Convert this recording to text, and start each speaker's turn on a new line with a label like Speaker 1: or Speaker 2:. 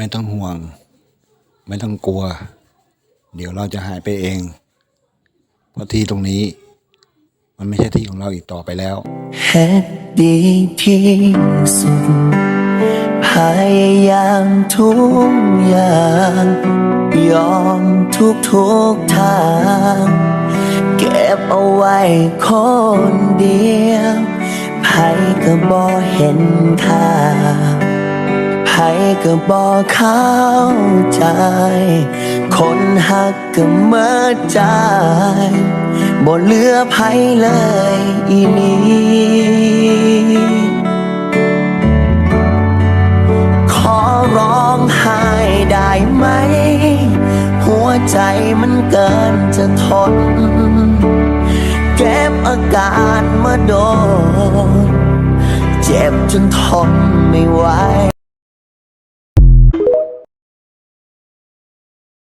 Speaker 1: ไม่ต้องห่วง ไม่ต้องกลัว เดี๋ยวเราจะหายไปเอง เพราะที่ตรงนี้ มันไม่ใช่ที่ของเราอีกต่อไปแล้ว
Speaker 2: เฮ็ดดีที่สุด พยายามทุกอย่าง ยอมทุกทุกทาง เก็บเอาไว้คนเดียวไผก็บ่เห็นค่าไผก็บ่เข้าใจ คนหักก็เมื่อใจบ่เหลือไผเลยอีหลีขอร้องไห้ได้ไหม หัวใจมันเกินจะทน เก็บอาการมาโดน เจ็บจนทนไม่ไหว